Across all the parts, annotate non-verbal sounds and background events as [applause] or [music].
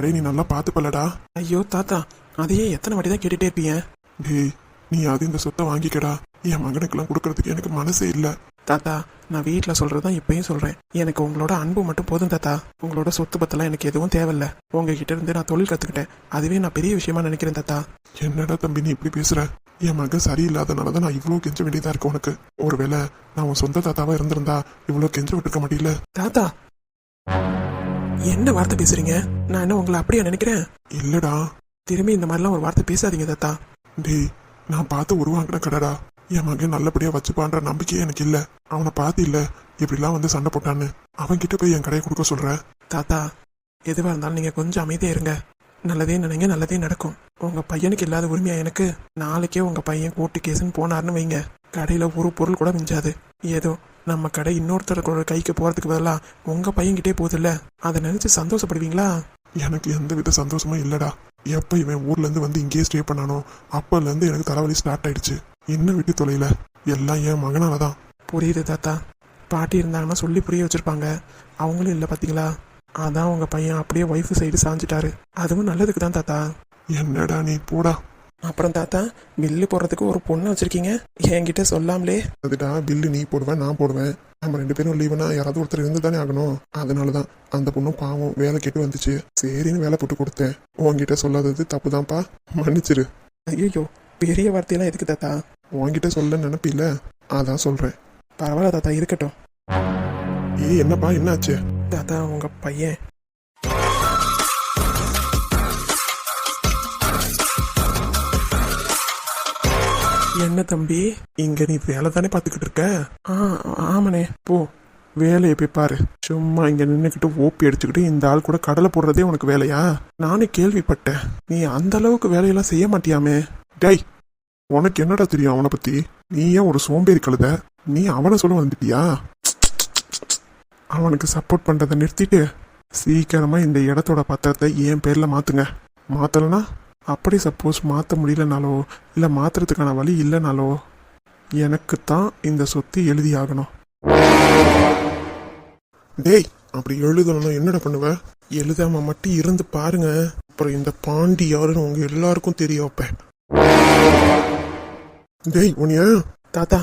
கடையை நீ நல்லா பார்த்துப்பலடா ஐயோ தாத்தா அதையே எத்தனை வாட்டி தான் கேட்டுட்டே இருப்பீங்க டேய் நீ அது இந்த சொத்தை வாங்கிக்கடா. என் மகனுக்கெல்லாம் கொடுக்கறதுக்கு எனக்கு மனசே இல்ல. தாத்தா நான் வீட்டில் சொல்கிறது தான் இப்பயும் சொல்கிறேன் எனக்கு உங்களோட அன்பு மட்டும் போதும் தாத்தா. உங்களோட சொத்து பத்தெல்லாம் எனக்கு எதுவும் தேவையில்ல. உங்ககிட்ட இருந்து நான் தொழில் கற்றுக்கிட்டேன் அதுவே நான் பெரிய விஷயமா நினைக்கிறேன் தாத்தா. என்னடா தம்பி நீ இப்படி பேசுற? என் மகன் சரியில்லாதனால தான் நான் இவ்வளோ கெஞ்ச வேண்டியதா இருக்கு உனக்கு. ஒருவேளை நான் உன் சொந்த தாத்தாவா இருந்திருந்தா இவ்வளோ கெஞ்ச விட்டுருக்க மாட்டீல தாத்தா! என்ன வார்த்தை பேசுறீங்க? நான் என்ன உங்களை அப்படியே நினைக்கிறேன்? இல்லடா. திரும்பி இந்த மாதிரிலாம் ஒரு வார்த்தை பேசாதீங்க தாத்தா. டேய் நான் பார்த்து உருவாங்கின கடடா. என் மகன் நல்லபடியா வச்சுப்பான்ற நம்பிக்கையே எனக்கு இல்ல. அவனை பார்த்து இல்ல இப்படிலாம் வந்து சண்டை போட்டான்னு. அவன் கிட்ட போய் என் கடையை கொடுக்க சொல்ற? தாத்தா எதுவாக இருந்தாலும் நீங்கள் கொஞ்சம் அமைதியாக இருங்க. நல்லதே நினைங்க நல்லதே நடக்கும். உங்கள் பையனுக்கு இல்லாத உரிமையா எனக்கு? நாளைக்கே உங்கள் பையன் கோர்ட்டு கேஸுன்னு போனாருன்னு வைங்க. கடையில் ஒரு பொருள் கூட மிஞ்சாது. ஏதோ நம்ம கடை இன்னொருத்தரோட கைக்கு போகிறதுக்கு பதிலாக உங்கள் பையன்கிட்டே போகுதுல்ல? அதை நினச்சி சந்தோஷப்படுவீங்களா? எனக்கு எந்த வித சந்தோஷமும் இல்லடா. எப்ப இவன் ஊர்ல இருந்து வந்து இங்கேயே ஸ்டே பண்ணானோ அப்பல இருந்து எனக்கு தலைவலி ஸ்டார்ட் ஆயிடுச்சு. என்ன விட்டு தொலைல எல்லாம் என் மகனால தான் புரியுது தாத்தா. பாட்டி இருந்தாங்கன்னா சொல்லி புரிய வச்சிருப்பாங்க. அவங்களும் இல்லை பார்த்தீங்களா அதான் உங்கள் பையன் அப்படியே ஒய்ஃபு சைடு சாஞ்சிட்டாரு. அதுவும் நல்லதுக்கு தான் தாத்தா. என்னடா நீ போடா. அப்புறம் தாத்தா பில்லு போடுறதுக்கு ஒரு பொண்ணு வச்சிருக்கீங்க? என்கிட்ட சொல்லாமலே. அதுடா பில்லு நீ போடுவேன் நான் போடுவேன். நம்ம ரெண்டு பேரும் லீவுனா யாராவது ஒருத்தர் இருந்து தானே ஆகணும். அதனால தான் அந்த பொண்ணும் பாவம் வேலை கேட்டு வந்துச்சு. சரின்னு வேலை போட்டு கொடுத்தேன். உன்கிட்ட சொல்லாதது தப்புதான்ப்பா. மன்னிச்சிரு. ஐயோ பெரிய வார்த்தையெல்லாம் எதுக்கு தாத்தா? உன்கிட்ட சொல்ல நினைப்பில்ல. அதான் சொல்றேன். பரவாயில்ல தாத்தா இருக்கட்டும். ஏய் என்னப்பா என்னாச்சு? தாத்தா உங்க பையன் என்ன தம்பி? இங்க நீ வேலை தானே பார்த்துக்கிட்டு இருக்க? ஆ ஆமாண்ணே. போ வேலையை போய் பாரு. சும்மா இங்க நின்னுக்கிட்டு ஓப்பி அடிச்சுக்கிட்டு இந்த ஆள் கூட கடலை போடுறதே உனக்கு வேலையா? நானே கேள்விப்பட்டேன். நீ அந்த அளவுக்கு வேலையெல்லாம் செய்ய மாட்டியாமே. டேய் உனக்கு என்னடா தெரியும் அவனை பத்தி? நீ ஏன் ஒரு சோம்பேறி கழுத? நீ அவனை சொல்ல வந்துட்டியா? அவனுக்கு சப்போர்ட் பண்றதை நிறுத்திட்டு சீக்கிரமா இந்த இடத்தோட பத்திரத்தை என் பேர்ல மாத்துங்க. மாத்தலனா அப்படி சப்போஸ் மாற்ற முடியலனாலோ இல்லை மாத்துறதுக்கான வழி இல்லைனாலோ எனக்கு தான் இந்த சொத்து எழுதி ஆகணும் டேய் அப்படி எழுதணும்னா என்னடா பண்ணுவ? எழுதாம மட்டும் இருந்து பாருங்க. அப்புறம் இந்த பாண்டி யாருன்னு உங்க எல்லாருக்கும் தெரிய வைப்பேன் டேய் உனியா தாத்தா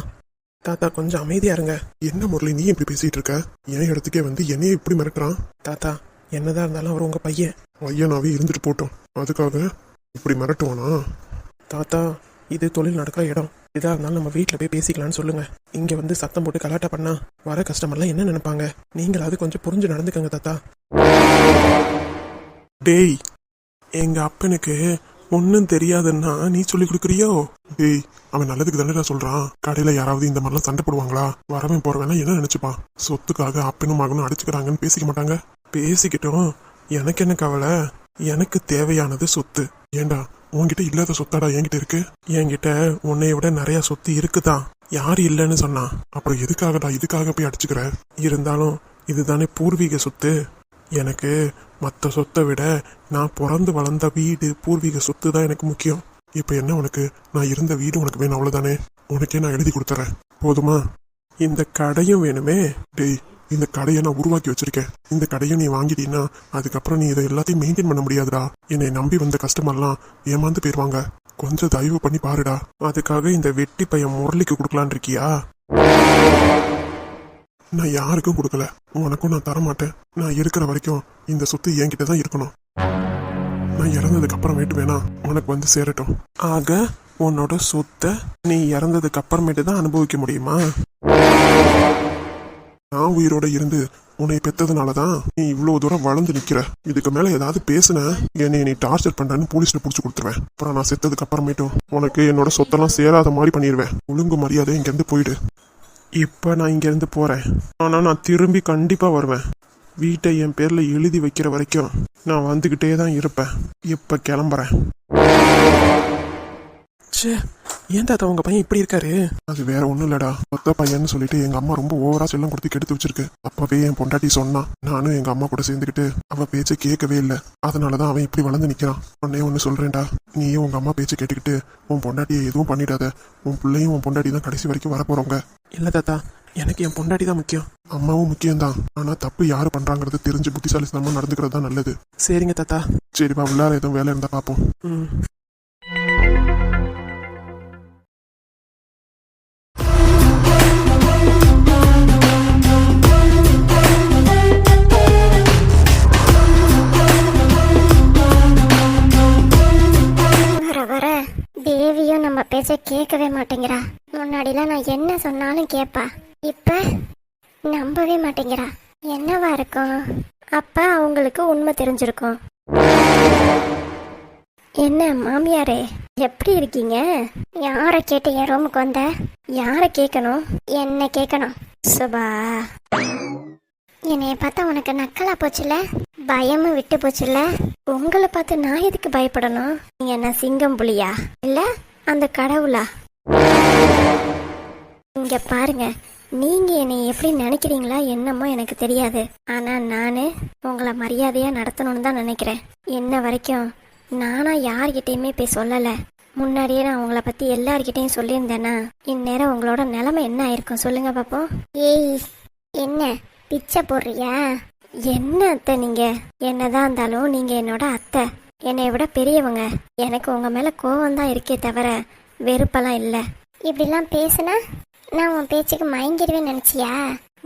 தாத்தா கொஞ்சம் அமைதியா இருங்க. என்ன முரளி நீ இப்படி பேசிட்டு இருக்க? என் இடத்துக்கே வந்து என்னைய இப்படி மிரட்டுறான்? தாத்தா என்னதான் இருந்தாலும் அவர் உங்க பையன். ஐயனாவே இருந்துட்டு போட்டோம். அதுக்காக இப்படி மிரட்டுவானா? தாத்தா இது தொழில் நடக்கிற இடம். இதா இருந்தாலும் நம்ம வீட்டில் போய் பேசிக்கலாம்னு சொல்லுங்க. இங்க வந்து சத்தம் போட்டு கலாட்டா பண்ணா வர கஸ்டமர்லாம் என்ன நினைப்பாங்க? நீங்களாவது கொஞ்சம் புரிஞ்சு நடந்துக்கங்க தாத்தா. டேய் எங்க அப்பனுக்கு ஒன்னும் தெரியாதுன்னா நீ சொல்லி கொடுக்குறியோ? டேய் அவன் நல்லதுக்கு தானடா சொல்றான். கடையில யாராவது இந்த மாதிரிலாம் சண்டை போடுவாங்களா? வரவன் போறவன் என்ன நினைச்சுப்பான்? சொத்துக்காக அப்பனும் மகனும் அடிச்சுக்கிறாங்கன்னு பேசிக்க மாட்டாங்க? பேசிக்கிட்டோம். எனக்கு என்ன கவலை? எனக்கு தேவையானது சொத்து. ஏண்டா உன்கிட்ட இல்லாத சொத்தாடா என்கிட்ட இருக்கு? என்கிட்ட உன்னைய விட நிறைய சொத்து இருக்குதான் யார் இல்லைன்னு சொன்னா அப்புறம் எதுக்காகடா இதுக்காக போய் அடிச்சுக்கிற? இருந்தாலும் இதுதானே பூர்வீக சொத்து. எனக்கு மற்ற சொத்தை விட நான் பிறந்து வளர்ந்த வீடு பூர்வீக சொத்து தான் எனக்கு முக்கியம். இப்போ என்ன உனக்கு? நான் இருந்த வீடு உனக்கு வேணும் அவ்வளோதானே உனக்கே நான் எழுதி கொடுத்துறேன். போதுமா? இந்த கடையும் வேணுமே? டேய் இந்த கடையை நான் உருவாக்கி வச்சிருக்கேன். இந்த கடையை நீ வாங்கிட்டீன்னா அதுக்கப்புறம் நீ இதை எல்லாத்தையும் மெயின்டைன் பண்ண முடியாதுடா. என்னை நம்பி வந்த கஸ்டமர்லாம் ஏமாந்து போயிருவாங்க. கொஞ்சம் தயவு பண்ணி பாருடா. அதுக்காக இந்த வெட்டி பையன் முரளிக்கு கொடுக்கலான் இருக்கியா? நான் யாருக்கும் கொடுக்கல. உனக்கும் நான் தரமாட்டேன். நான் இருக்கிற வரைக்கும் இந்த சொத்து என்கிட்ட தான் இருக்கணும். நான் இறந்ததுக்கு அப்புறமேட்டு வேணா உனக்கு வந்து சேரட்டும். ஆக உன்னோட சொத்தை நீ இறந்ததுக்கு அப்புறமேட்டு தான் அனுபவிக்க முடியுமா? நான் உயிரோட இருந்து உன்னை பெத்ததுனால தான் நீ இவ்வளோ தூரம் வளர்ந்து நிற்கிற இதுக்கு மேலே ஏதாவது பேசுன என்னை நீ டார்ச்சர் பண்ணுறேன்னு போலீஸில் பிடிச்சி கொடுத்துருவேன். அப்புறம் நான் செத்ததுக்கு அப்புறமேட்டும் உனக்கு என்னோட சொத்தெல்லாம் சேராத மாதிரி பண்ணிடுவேன் ஒழுங்கு மரியாதை இங்கேருந்து போயிடு. இப்போ நான் இங்கேருந்து போகிறேன் ஆனால் நான் திரும்பி கண்டிப்பாக வருவேன். வீட்டை என் பேரில் எழுதி வைக்கிற வரைக்கும் நான் வந்துக்கிட்டே தான் இருப்பேன். இப்போ கிளம்புறேன். ச்சே. ஏன் தாத்தா உங்க பையன் இப்படி இருக்காரு? அது வேற ஒண்ணும் இல்லடா. மொத்த பையன்னு சொல்லிட்டு எங்க அம்மா ரொம்ப ஓவரா செல்லம் கொடுத்து கெடுத்து வச்சிருக்கு. அப்பவே என் பொண்டாட்டி சொன்னா நானும் எங்க அம்மா கூட சேர்ந்துக்கிட்டு அவ பேச்சை கேட்கவே இல்லை. அதனாலதான் அவன் இப்படி வளர்ந்து நிக்கிறான். உடனே ஒன்னு சொல்றேன்டா. நீயும் உங்க அம்மா பேச்சை கேட்டுக்கிட்டு உன் பொண்டாட்டியை எதுவும் பண்ணிடாத. உன் பிள்ளையும் உன் பொண்டாட்டி தான் கடைசி வரைக்கும் வரப்போறவங்க. இல்ல தாத்தா எனக்கு என் பொண்டாட்டி தான் முக்கியம். அம்மாவும் முக்கியம்தான். ஆனா தப்பு யாரு பண்றாங்கறது தெரிஞ்சு புத்திசாலித்தனமா நடந்துக்கிறது தான் நல்லது. சரிங்க தாத்தா. சரிப்பா உள்ளார எதுவும் வேலை இருந்தா பாப்போம். கேட்கவே மாட்டேங்கிறா. முன்னாடிலாம் நான் என்ன சொன்னாலும் கேட்பா. இப்ப நம்பவே மாட்டேங்கிறா. என்னவா இருக்கும்? அப்ப அவங்களுக்கு உண்மை தெரிஞ்சிருக்கும். என்ன மாமியாரே எப்படி இருக்கீங்க? யாரை கேட்டு என் ரூமுக்கு வந்த? யாரை கேட்கணும்? என்ன கேட்கணும்? சுபா. என்னைய பார்த்தா உனக்கு நக்கலா போச்சுல பயமும் விட்டு போச்சுல உங்களை பார்த்து நான் எதுக்கு பயப்படணும்? நீங்க என்ன சிங்கம் புலியா? இல்ல? அந்த கடவுளா? இங்க பாருங்க நீங்க என்னை எப்படி நினைக்கிறீங்களா என்னமோ எனக்கு தெரியாது. ஆனா நானு உங்களை மரியாதையா நடத்தணும்னு தான் நினைக்கிறேன். என்ன வரைக்கும் நானா யார்கிட்டயுமே போய் சொல்லல. முன்னாடியே நான் உங்களை பத்தி எல்லார்கிட்டயும் சொல்லியிருந்தேன்னா இந்நேரம் உங்களோட நிலைமை என்ன ஆயிருக்கும் சொல்லுங்க பாப்போம். ஏய் என்ன பிச்சை போடுறியா? என்ன அத்தை நீங்க? என்னதான் இருந்தாலும் நீங்க என்னோட அத்தை. என்னை விட பெரியவங்க. எனக்கு உங்கள் மேலே கோவம் தான் இருக்கே தவிர வெறுப்பெல்லாம் இல்லை. இப்படிலாம் பேசுனா நான் உன் பேச்சுக்கு மயங்கிடுவேன் நினச்சியா?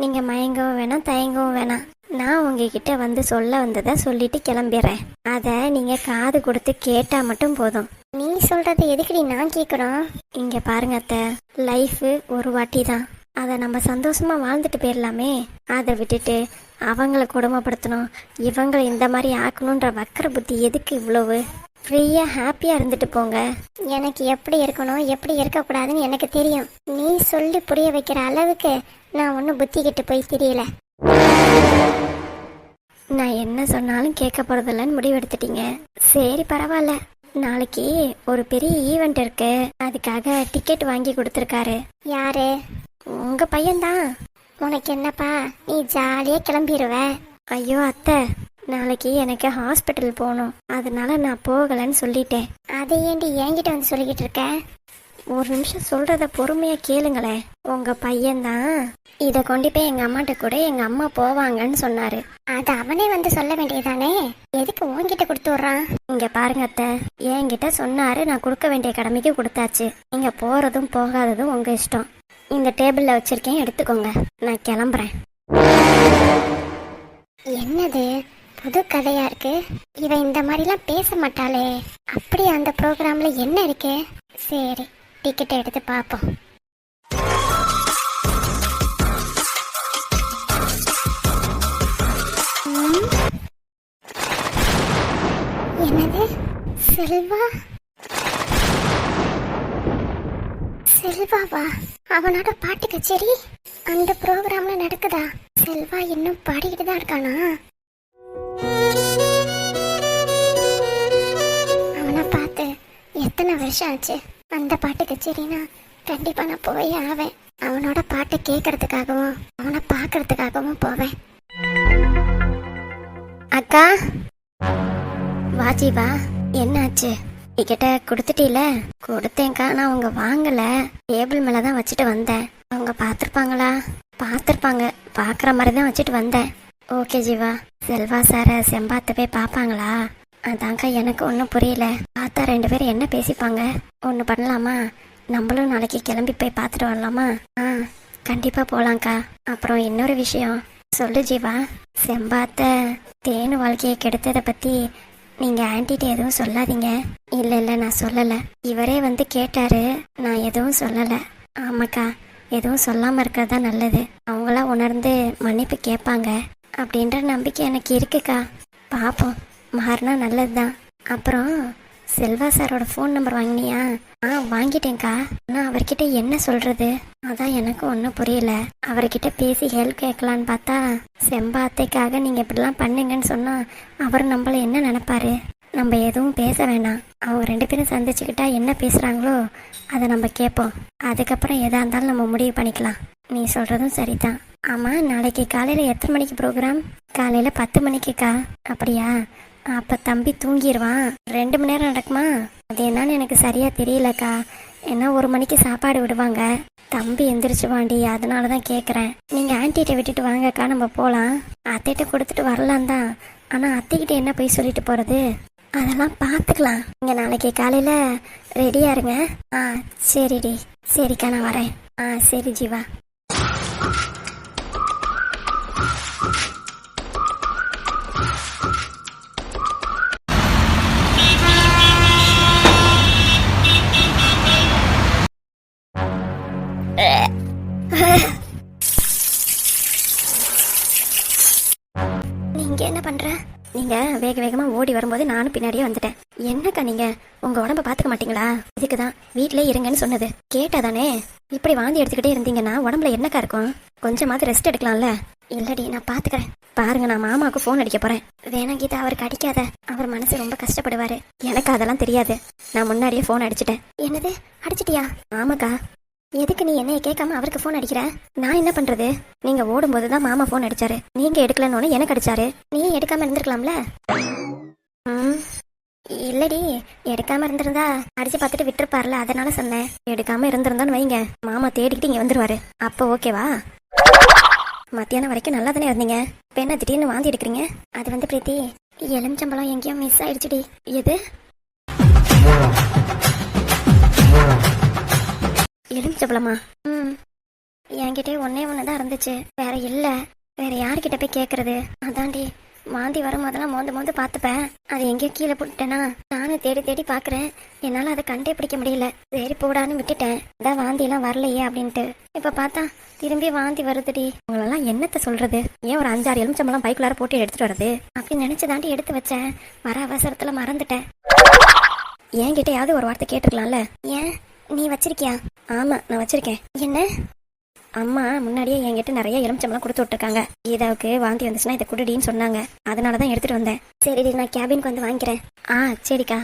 நீங்கள் மயங்கவும் வேணாம் தயங்கவும் வேணாம். நான் உங்ககிட்ட வந்து சொல்ல வந்ததை சொல்லிட்டு கிளம்பிடுறேன். அதை நீங்கள் காது கொடுத்து கேட்டால் மட்டும் போதும். நீ சொல்கிறத எதுக்குடி நான் கேட்குறோம் இங்கே பாருங்க அத்தை. லைஃபு ஒரு வாட்டி தான் அதை நம்ம சந்தோஷமாக வாழ்ந்துட்டு போயிடலாமே. அதை விட்டுட்டு அவங்கள கொடுமைப்படுத்தணும். இவங்களை இந்த மாதிரி ஆக்கணுன்ற வக்கர புத்தி எதுக்கு இவ்வளவு? ஃப்ரீயாக ஹாப்பியாக இருந்துட்டு போங்க. எனக்கு எப்படி இருக்கணும் எப்படி இருக்கக்கூடாதுன்னு எனக்கு தெரியும். நீ சொல்லி புரிய வைக்கிற அளவுக்கு நான் ஒன்றும் புத்தி கிட்ட போய் தெரியல. நான் என்ன சொன்னாலும் கேட்க போகிறதில்லன்னு முடிவெடுத்துட்டீங்க. சரி பரவாயில்ல. நாளைக்கு ஒரு பெரிய ஈவெண்ட் இருக்கு. அதுக்காக டிக்கெட் வாங்கி கொடுத்துருக்காரு. யாரு? உங்க பையன்தான். உனக்கு என்னப்பா? நீ ஜாலியா கிளம்பிடுவ ஐயோ அத்தை. நாளைக்கு எனக்கு ஹாஸ்பிட்டல் போகணும். அதனால நான் போகலன்னு சொல்லிட்டேன். அதை ஏண்டி என்கிட்ட வந்து சொல்லிக்கிட்டு இருக்க? ஒரு நிமிஷம் சொல்றத பொறுமையா கேளுங்களேன் உங்க பையன்தான். இத கொண்டு போய் எங்க அம்மாட்ட கூட. எங்க அம்மா போவாங்கன்னு சொன்னாரு. அது அவனே வந்து சொல்ல வேண்டியதானே? எதுக்கு உன்கிட்ட கொடுத்து விடுறான்? இங்க பாருங்க அத்தை. என்கிட்ட சொன்னாரு நான் கொடுக்க வேண்டிய கடமைக்கு கொடுத்தாச்சு. நீங்க போறதும் போகாததும் உங்க இஷ்டம். இந்த டேபிளில் வச்சிருக்கேன் எடுத்துக்கோங்க. நான் கிளம்புறேன். என்னது? புது கதையா இருக்கு? இவ இந்த மாதிரிலாம் பேச மாட்டாளே. அப்படி அந்த ப்ரோக்ராம்ல என்ன இருக்கு? சரி டிக்கெட் எடுத்து பார்ப்போம். என்னது? செல்வா? செல்வாவா? அவனோட பாட்டு கச்சேரி அந்த ப்ரோக்ராம்ல நடக்குதா? செல்வா இன்னும் பாடிக்கிட்டு தான் இருக்கானா? அவனை பார்த்து எத்தனை வருஷம் ஆச்சு? அந்த பாட்டு கச்சேரினா கண்டிப்பா நான் போய் ஆவேன். அவனோட பாட்டை கேட்கறதுக்காகவும் அவனை பார்க்கறதுக்காகவும் போவேன். அக்கா? வாஜி வா என்னாச்சு? என்கிட்ட கொடுத்துட்டீல? கொடுத்தேன்க்கா நான் அவங்க வாங்கல. டேபிள் மேல தான் வச்சுட்டு வந்தேன். அவங்க பார்த்துருப்பாங்களா? பார்த்துருப்பாங்க. பார்க்குற மாதிரி தான் வச்சுட்டு வந்தேன். ஓகே ஜீவா. செல்வா சாரை செம்பாத்த போய் பார்ப்பாங்களா? அதான்க்கா எனக்கு ஒன்றும் புரியல. பார்த்தா ரெண்டு பேரும் என்ன பேசிப்பாங்க? ஒன்று பண்ணலாமா? நம்மளும் நாளைக்கு கிளம்பி போய் பார்த்துட்டு வரலாமா? ஆ கண்டிப்பாக போகலாங்க்கா அப்புறம் இன்னொரு விஷயம். சொல்லு ஜீவா. செம்பாத்த தேனு வாழ்க்கையை கெடுத்ததை பற்றி நீங்கள் ஆன்ட்டிட்ட எதுவும் சொல்லாதீங்க. இல்லை இல்லை நான் சொல்லலை. இவரே வந்து கேட்டாரு நான் எதுவும் சொல்லலை. ஆமாக்கா எதுவும் சொல்லாமல் இருக்கிறது தான் நல்லது. அவங்களா உணர்ந்து மன்னிப்பு கேட்பாங்க. அப்படின்ற நம்பிக்கை எனக்கு இருக்குக்கா. பார்ப்போம் மாறினா நல்லது தான் அப்புறம் செல்வா சாரோட ஃபோன் நம்பர் வாங்கினியா? ஆ வாங்கிட்டேன்க்கா. ஆனால் அவர்கிட்ட என்ன சொல்றது? அதான் எனக்கு ஒன்றும் புரியல. அவர்கிட்ட பேசி ஹெல்ப் கேட்கலான்னு பார்த்தா செம்பா அத்தைக்காக நீங்கள் இப்படிலாம் பண்ணுங்கன்னு சொன்னால் அவர் நம்மள என்ன நினைப்பாரு? நம்ம எதுவும் பேச வேணாம். அவங்க ரெண்டு பேரும் சந்திச்சுக்கிட்டா என்ன பேசுகிறாங்களோ அதை நம்ம கேட்போம். அதுக்கப்புறம் எதாக இருந்தாலும் நம்ம முடிவு பண்ணிக்கலாம். நீ சொல்கிறதும் சரிதான். ஆமாம் நாளைக்கு காலையில் எத்தனை மணிக்கு ப்ரோக்ராம் காலையில் பத்து மணிக்குக்கா. அப்படியா? அப்போ தம்பி தூங்கிடுவான் ரெண்டு மணி நேரம் நடக்குமா? அது என்னன்னு எனக்கு சரியாக தெரியலக்கா. ஏன்னா ஒரு மணிக்கு சாப்பாடு விடுவாங்க. தம்பி எந்திரிச்சு வாண்டி அதனால தான் கேட்குறேன் நீங்கள் ஆன்டிகிட்ட விட்டுட்டு வாங்கக்கா நம்ம போகலாம் அத்தைகிட்ட கொடுத்துட்டு வரலாம் தான். ஆனால் அத்தைக்கிட்ட என்ன போய் சொல்லிட்டு போகிறது அதெல்லாம் பார்த்துக்கலாம் நீங்கள் நாளைக்கு காலையில் ரெடியாக இருங்க. ஆ சரிடி. சரிக்கா நான் வரேன். ஆ சரி ஜீவா. இங்கே என்ன பண்ணுற நீங்க வேக வேகமா ஓடி வரும்போது நானும் பின்னாடியே வந்துட்டேன். என்னக்கா நீங்க? உங்க உடம்ப பாத்துக்க மாட்டீங்களா? இதுக்கு தான் வீட்லயே இருங்கன்னு சொன்னது. கேட்டாதானே? இப்படி வாந்தி எடுத்துக்கிட்டே இருந்தீங்கன்னா உடம்புல என்னக்கா இருக்கும்? கொஞ்சமாவது ரெஸ்ட் எடுக்கலாம்ல? இல்லடி நான் பாத்துக்கிறேன். பாருங்க நான் மாமாவுக்கு ஃபோன் அடிக்க போறேன். வேணா கீதா அவருக்கு அடிக்காத அவர் மனசு ரொம்ப கஷ்டப்படுவாரு. எனக்கு அதெல்லாம் தெரியாது. நான் முன்னாடியே ஃபோன் அடிச்சிட்டேன். என்னது? அடிச்சிட்டியா? ஆமாக்கா. எதுக்கு நீ என்னைய கேட்காம அவருக்கு ஃபோன் அடிக்கிற? நான் என்ன பண்றது? நீங்க ஓடும்போது தான் மாமா ஃபோன் அடிச்சாரு. நீங்க எடுக்கலன்னு எனக்கு அடிச்சாரு. நீ எடுக்காம இருந்திருக்கலாம்ல? ம். இல்லடி எடுக்காம இருந்திருந்தா அடிச்சு பார்த்துட்டு விட்டுருப்பார்ல அதனால சொன்னேன். எடுக்காம இருந்திருந்தான்னு வைங்க. மாமா தேடிக்கிட்டு இங்க வந்துருவாரு. அப்போ ஓகேவா மத்தியானம் வரைக்கும் நல்லா தானே இருந்தீங்க? இப்ப என்ன திடீர்னு வாந்தி எடுக்கிறீங்க? அது வந்து பிரீத்தி எலுமிச்சம்பழம் எங்கேயோ மிஸ் ஆயிடுச்சுடி. எது? எலுமிச்சப்பழமா? ம். என்கிட்ட ஒன்னே ஒன்று தான் இருந்துச்சு. வேற இல்லை. வேற யார்கிட்ட போய் கேட்கறது அதாண்டி வாந்தி வரும்போதெல்லாம் மோந்து மோந்து பார்த்துப்பேன். அது எங்கேயோ கீழே போட்டுட்டேனா? நானும் தேடி தேடி பார்க்குறேன். என்னால் அதை கண்டே பிடிக்க முடியல. சரி போடான்னு விட்டுட்டேன். அதான் வாந்தியெல்லாம் வரலையே அப்படின்ட்டு. இப்போ பார்த்தா திரும்பி வாந்தி வருதுடி. உங்களெல்லாம் என்னத்தை சொல்கிறது ஏன் ஒரு அஞ்சாறு எலுமிச்சம்பழம் பைக்குள்ளார போட்டு எடுத்துகிட்டு வருது அப்படின்னு நினைச்சு தாண்டி எடுத்து வச்சேன். வர அவசரத்தில் மறந்துட்டேன். என்கிட்டயாவது ஒரு வார்த்தை கேட்டுக்கலாம்ல ஏன்? நீ வச்சிருக்கியா? ஆமா நான் வச்சிருக்கேன். என்ன? அம்மா முன்னாடியே என்கிட்ட நிறைய எலுமிச்சம்பழம் கொடுத்து விட்டுருக்காங்க. கீதாவுக்கு வாந்தி வந்துச்சுன்னா இதை குடுடின்னு சொன்னாங்க. அதனால தான் எடுத்துட்டு வந்தேன். சரிடி நான் கேபினுக்கு வந்து வாங்கிக்கிறேன். ஆ சரிக்கா.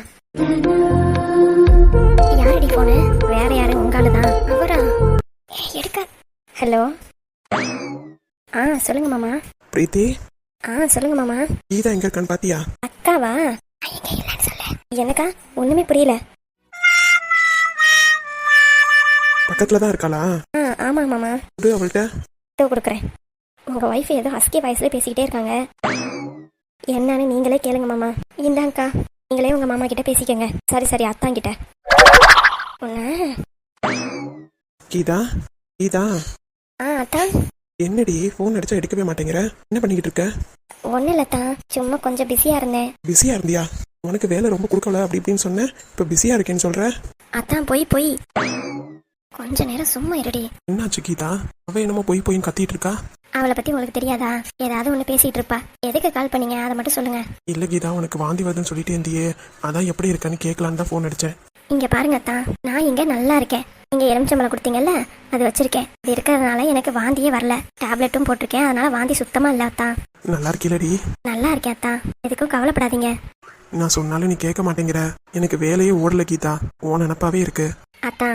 யாரடி போனு வேற யாரு? உங்கால தான் அவரா எடுக்க. ஹலோ ஆ சொல்லுங்க மாமா. பிரீத்தி? ஆ சொல்லுங்க மாமா. கீதா எங்க இருக்கான்னு பாத்தியா? அக்காவா? எனக்கா ஒண்ணுமே புரியல. பக்கத்துல தான் இருக்காளா? ஆ ஆமாங்க மாமா. கொடு அவள்கிட்ட. இதோ கொடுக்குறேன். உங்கள் ஒய்ஃப் ஏதோ ஹஸ்கி வாய்ஸில் பேசிக்கிட்டே இருக்காங்க. என்னன்னு நீங்களே கேளுங்க மாமா. இந்தாங்கக்கா நீங்களே உங்கள் மாமா கிட்ட பேசிக்கங்க. சரி சரி அத்தாங்கிட்ட உன்ன? கீதா கீதா. ஆ அத்தா என்னடி ஃபோன் அடிச்சா எடுக்கவே மாட்டேங்கிற? என்ன பண்ணிக்கிட்டு இருக்க? ஒன்றும் இல்லத்தா சும்மா கொஞ்சம் பிஸியாக இருந்தேன். பிஸியா இருந்தியா? உனக்கு வேலை ரொம்ப கொடுக்கல அப்படி இப்படின்னு சொன்னேன் இப்போ பிஸியா இருக்கேன்னு சொல்ற? அத்தான் போய் போய். கொஞ்ச நேரம் சும்மா இருடி. என்னாச்சு கீதா? அவ என்னமோ போய் போய் கத்திட்டு இருக்கா? அவளை பற்றி உங்களுக்கு தெரியாதா? ஏதாவது ஒன்று பேசிகிட்டு இருப்பா. எதுக்கு கால் பண்ணீங்க? அதை மட்டும் சொல்லுங்க. இல்ல கீதா உனக்கு வாந்தி வருதுன்னு சொல்லிட்டு இருந்தியே. அதான் எப்படி இருக்கன்னு கேட்கலான்னு தான் ஃபோன் அடிச்சேன். இங்கே பாருங்க அத்தா. நான் இங்கே நல்லா இருக்கேன். நீங்கள் எலுமிச்சம்பழம் கொடுத்தீங்கல்ல? அது வச்சிருக்கேன். அது இருக்கிறதுனால எனக்கு வாந்தியே வரல. டேப்லெட்டும் போட்டிருக்கேன். அதனால வாந்தி சுத்தமாக இல்லை அத்தா. நல்லா இருக்கீலடி. நல்லா இருக்கேன் அத்தா. எதுக்கும் கவலைப்படாதீங்க. நான் சொன்னாலும் நீ கேட்க மாட்டேங்கிற. எனக்கு வேலையே ஓடல கீதா. உன் நினப்பாவே இருக்கு. அத்தா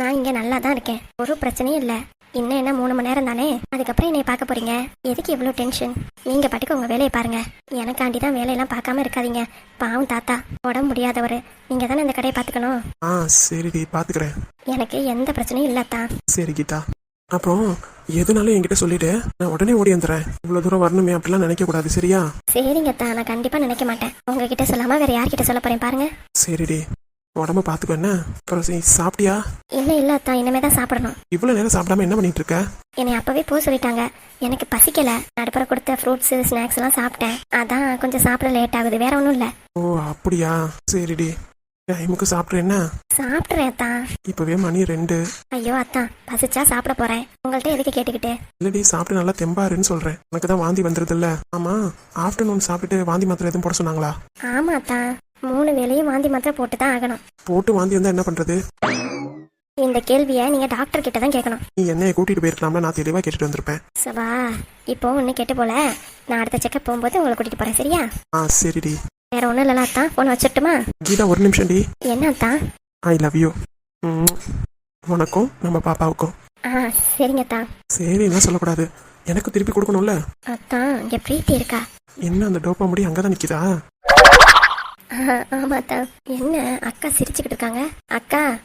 நான் இங்கே நல்லா தான் இருக்கேன். ஒரு பிரச்சனையும் இல்லை. இன்னும் என்ன மூணு மணி நேரம் தானே? அதுக்கப்புறம் என்னை பார்க்க போறீங்க? எதுக்கு இவ்வளோ டென்ஷன் நீங்கள் பாட்டுக்கு உங்கள் வேலையை பாருங்க. எனக்காண்டி தான் வேலையெல்லாம் பார்க்காம இருக்காதீங்க. பாவம் தாத்தா. உடம்பு முடியாதவர். நீங்கள் தானே இந்த கடையை பார்த்துக்கணும்? ஆ சரிடி பாத்துக்கிறேன் எனக்கு எந்த பிரச்சனையும் இல்லை அத்தா. சரி கீதா. அப்புறம் எதுனாலும் என்கிட்ட சொல்லிட்டு நான் உடனே ஓடி வந்துடுறேன். இவ்வளவு தூரம் வரணுமே அப்படிலாம் நினைக்க கூடாது சரியா? சரிங்க அத்தா. நான் கண்டிப்பாக நினைக்க மாட்டேன். உங்ககிட்ட சொல்லாமல் வேற யார்கிட்ட சொல்ல போறேன் பாருங்க. சரிடி உடம்ப பாத்துக்கோ என்ன அப்புறம் சரி, சாப்பிட்டியா? இல்லை இல்லை அத்தா இனிமே தான் சாப்பிடணும். இவ்வளவு நேரம் சாப்பிடாம என்ன பண்ணிட்டு இருக்க? என்னை அப்பவே போக சொல்லிட்டாங்க. எனக்கு பசிக்கல. நடுப்புற கொடுத்த ஃப்ரூட்ஸ் ஸ்நாக்ஸ் எல்லாம் சாப்பிட்டேன். அதான் கொஞ்சம் சாப்பிட லேட் ஆகுது. வேற ஒன்றும் இல்லை. ஓ அப்படியா? சரிடி. டைமுக்கு சாப்பிட்றேன் என்ன? சாப்பிட்றேன் அத்தா. இப்பவே மணி ரெண்டு. ஐயோ அத்தா பசிச்சா சாப்பிட போறேன். உங்கள்கிட்ட எதுக்கு கேட்டுக்கிட்டு? இல்லடி சாப்பிட்டு நல்லா தெம்பாருன்னு சொல்றேன். எனக்கு தான் வாந்தி வந்துருது இல்ல ஆமா ஆஃப்டர்நூன் சாப்பிட்டுட்டு வாந்தி மாத்திரை எதுவும் போட சொன்னாங்களா? ஆமா அத்தா. மூணு வேளையும் வாந்தி மாத்திரை போட்டு தான் ஆகணும். போட்டு வாந்தி வந்தா என்ன பண்றது? இந்த கேள்வியை நீங்க டாக்டர் கிட்ட தான் கேட்கணும். நீ என்னைய கூட்டிட்டு போயிருக்கலாம்ல நான் தெளிவா கேட்டுட்டு வந்திருப்பேன். சபா இப்போ ஒன்றும் கெட்டு போல. நான் அடுத்த செக்கப் போகும்போது உங்களை கூட்டிட்டு போறேன் சரியா? ஆ சரிடி. வேற ஒன்றும் இல்லைல்ல அத்தான் ஃபோன் வச்சிட்டுமா? கீதா ஒரு நிமிஷம் டி. என்ன அத்தான் ஐ லவ் யூ உனக்கும் நம்ம பாப்பாவுக்கும். ஆ சரிங்க அத்தான் சரிலாம் சொல்லக்கூடாது. எனக்கு திருப்பி கொடுக்கணும்ல. அத்தான் இங்கே பிரீத்தி இருக்கா? என்ன அந்த டோப்பா முடி அங்கே தான் நிற்கிதா ஆ, ஆமா அத்தான் என்ன அக்கா சிரிச்சுக்கிட்டு இருக்காங்க அக்கா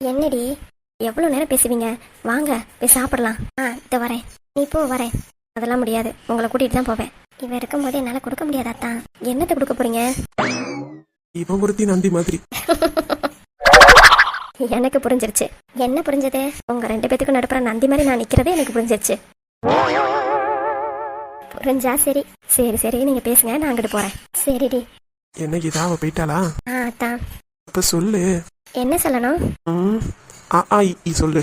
என்னடி? எவ்வளோ நேரம் பேசுவீங்க? வாங்க போய் சாப்பிடலாம். ஆ இதை வரேன். நீ போ வரேன். அதெல்லாம் முடியாது. உங்களை கூட்டிகிட்டு தான் போவேன். இவன் இருக்கும்போது என்னால் கொடுக்க முடியாது அத்தான் என்னத்தை கொடுக்க போறீங்க? இவன் ஒருத்தி நந்தி மாதிரி. [laughs] எனக்கு புரிஞ்சிருச்சு. என்ன புரிஞ்சது? உங்க ரெண்டு பேத்துக்கும் நடுப்புற நந்தி மாதிரி நான் நிக்கிறதே எனக்கு புரிஞ்சிருச்சு. புரிஞ்சா சரி. சரி சரி. நீங்க பேசுங்க. நான் அங்கிட்டு போறேன். சரிடி. என்ன கீதா அவ போயிட்டாளா? ஆ அப்ப சொல்லு. என்ன சொல்லணும்? ம் ஆ ஆ இ, இ சொல்லு.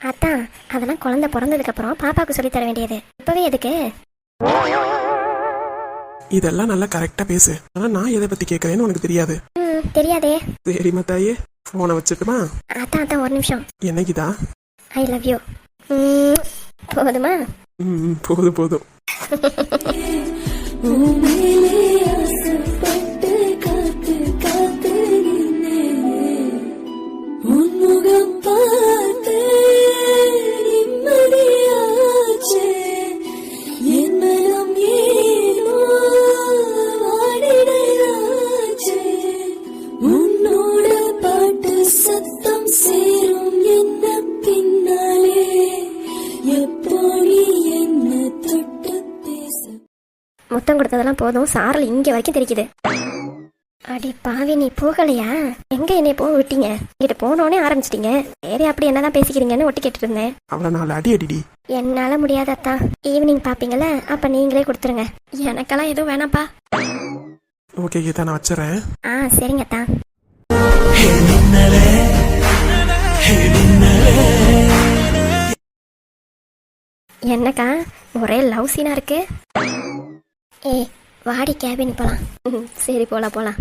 அத்தான் அதெல்லாம் குழந்தை பிறந்ததுக்கு அப்புறம் பாப்பாவுக்கு சொல்லி தர வேண்டியது. இப்பவே எதுக்கு? இதெல்லாம் நல்லா கரெக்டா பேசு. ஆனா நான் எதை பத்தி கேட்கறேன்னு உனக்கு தெரியாது. ம் தெரியாதே. சரி மத்தாயே போனை வச்சுட்டுமா? அத்தான் அத்தான் ஒரு நிமிஷம். என்ன கீதா? ஐ லவ் யூ போதுமா? ம், போதும் போதும். [laughs] போதும். சாரல் இங்க வரைக்கும் தெரிக்குது. அடி பாவி நீ போகலையா? எங்க என்னை போக விட்டீங்க? இங்கிட்ட போனோடனே ஆரம்பிச்சிட்டீங்க. சரி அப்படி என்னதான் பேசிக்கிறீங்கன்னு ஒட்டி கேட்டுட்டு இருந்தேன் அவளை நாலு அடி அடிடி. என்னால முடியாது அத்தா. ஈவினிங் பாப்பீங்கல்ல அப்ப நீங்களே கொடுத்துருங்க. எனக்கெல்லாம் எதுவும் வேணாம்ப்பா. ஓகே கீதா நான் வச்சுறேன். ஆ சரிங்க அத்தா. என்னக்கா ஒரே லவ் சீனா இருக்கு. ஏய் வாடி கேபினுக்கு போகலாம் சரி போகலாம் போகலாம்